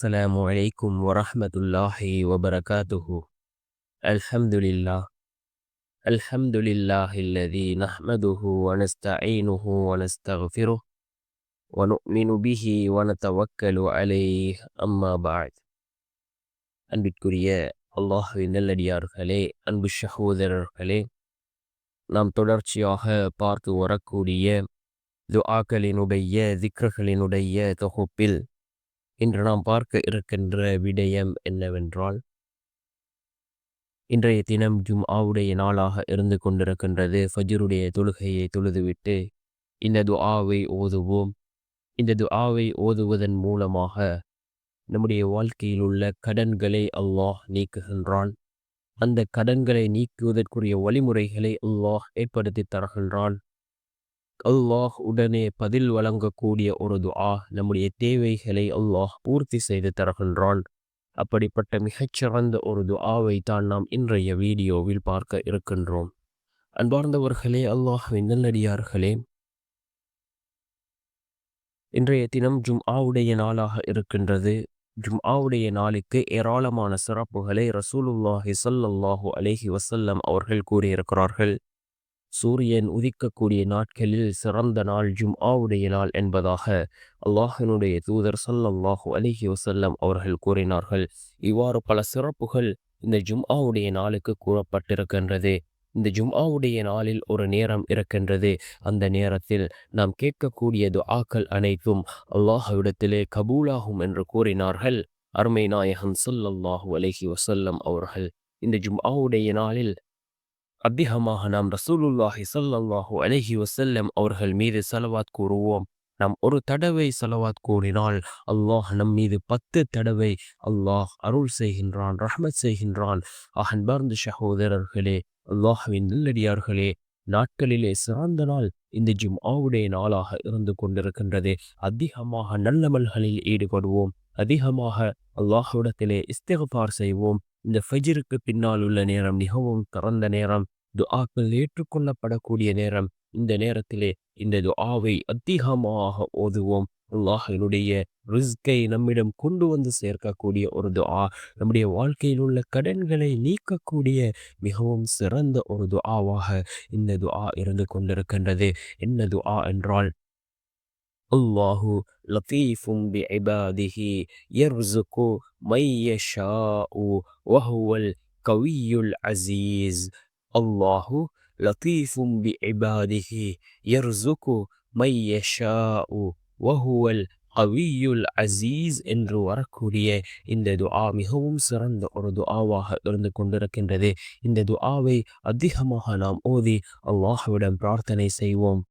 السلام عليكم ورحمة الله وبركاته الحمد لله الحمد لله الذي نحمده ونستعينه ونستغفره ونؤمن به ونتوكل عليه أما بعد அன்பிற்குரிய அல்லாஹுவின் நல்லடியார்களே அன்பு சகோதரர்களே நாம் தொடர்ச்சியாக பார்த்து வரக்கூடிய துஆக்களினுடைய திக்ரகளினுடைய தொகுப்பில் இன்று நாம் பார்க்க இருக்கின்ற விடயம் என்னவென்றால் இன்றைய தினம் ஜும்ஆவுடைய நாளாக இருந்து கொண்டிருக்கின்றது. ஃபஜ்ருடைய தொழுகையை தொழுதுவிட்டு இந்த துஆவை ஓதுவோம். இந்த துஆவை ஓதுவதன் மூலமாக நம்முடைய வாழ்க்கையில் உள்ள கடன்களை அல்லாஹ் நீக்குகின்றான். அந்த கடன்களை நீக்குவதற்குரிய வழிமுறைகளை அல்லாஹ் ஏற்படுத்தி தருகின்றான். அல்லாஹ் உடனே பதில் வழங்கக்கூடிய ஒரு துஆ நம்முடைய தேவைகளை அல்லாஹ் பூர்த்தி செய்து தருகின்றான். அப்படிப்பட்ட மிகச்சிறந்த ஒரு துஆவை தான் நாம் இன்றைய வீடியோவில் பார்க்க இருக்கின்றோம். அன்பார்ந்தவர்களே அல்லாஹ்வின் நல்லடியார்களே இன்றைய தினம் ஜும் ஆவுடைய நாளாக இருக்கின்றது. ஜும் ஆவுடைய நாளுக்கு ஏராளமான சிறப்புகளை ரசூலுல்லாஹி ஸல்லல்லாஹு அலேஹி வசல்லம் அவர்கள் கூறியிருக்கிறார்கள். சூரியன் உதிக்கக்கூடிய நாட்களில் சிறந்த நாள் ஜும்ஆவுடைய நாள் என்பதாக அல்லாஹினுடைய தூதர் ஸல்லல்லாஹு அலிஹி வசல்லம் அவர்கள் கூறினார்கள். இவ்வாறு பல சிறப்புகள் இந்த ஜும்ஆவுடைய நாளுக்கு கூறப்பட்டிருக்கின்றது. இந்த ஜும்ஆவுடைய நாளில் ஒரு நேரம் இருக்கின்றது. அந்த நேரத்தில் நாம் கேட்கக்கூடிய துஆக்கள் அனைத்தும் அல்லாஹ்விடத்திலே கபூலாகும் என்று கூறினார்கள். அருமை நாயகன் சொல்லல்லாஹு அலஹி வசல்லம் அவர்கள். இந்த ஜும்ஆவுடைய நாளில் அதிகமாக நாம் ரசூலுல்லாஹி சல்லாஹூ அலஹி வசல்லம் அவர்கள் மீது செலவாத் கூறுவோம். நாம் ஒரு தடவை செலவாத் கூறினால் அல்லாஹ் நம் மீது பத்து தடவை அல்லாஹ் அருள் செய்கின்றான் ரஹ்மத் செய்கின்றான். அன்பர்ந்த சகோதரர்களே அல்லாஹ்வின் நல்லடியார்களே நாட்களிலே சிறந்த நாள் இந்த ஜும்ஆவுடைய நாளாக இருந்து கொண்டிருக்கின்றது. அதிகமாக நல்லமல்களில் ஈடுபடுவோம். அதிகமாக அல்லாஹுடத்திலே இஸ்திகபார் செய்வோம். இந்த ஃபஜிருக்கு பின்னால் உள்ள நேரம் மிகவும் கறந்த நேரம் துஆக்கள் ஏற்றுக்கொள்ளப்படக்கூடிய நேரம் இந்த நேரத்திலே இந்த துஆவை அதிகமாக ஓதுவோம். அல்லாஹனுடைய ரிஸ்கை நம்மிடம் கொண்டு வந்து சேர்க்கக்கூடிய ஒரு துஆ நம்முடைய வாழ்க்கையில் உள்ள கடன்களை நீக்கக்கூடிய மிகவும் சிறந்த ஒரு துஆவாக இந்த துஆ இருந்து கொண்டிருக்கின்றது. என்ன துஆ என்றால் அல்லாஹு லத்தீஃபும் பி இபாதிஹி யர்சுகு மை யஷாஉ வஹுவல் கவியுல் அசீஸ் அல்லாஹு லத்தீஃபும் பி இபாதிஹி யர்சுகு மை யஷாஉ வஹுவல் கவியுல் அசீஸ் என்று வரக்கூடிய இந்த துஆ மிகவும் சிறந்த ஒரு துஆவாக இருந்து கொண்டிருக்கின்றது. இந்த துஆவை அதிகமாக நாம் ஓதி அல்லாஹ்விடம் பிரார்த்தனை செய்வோம்.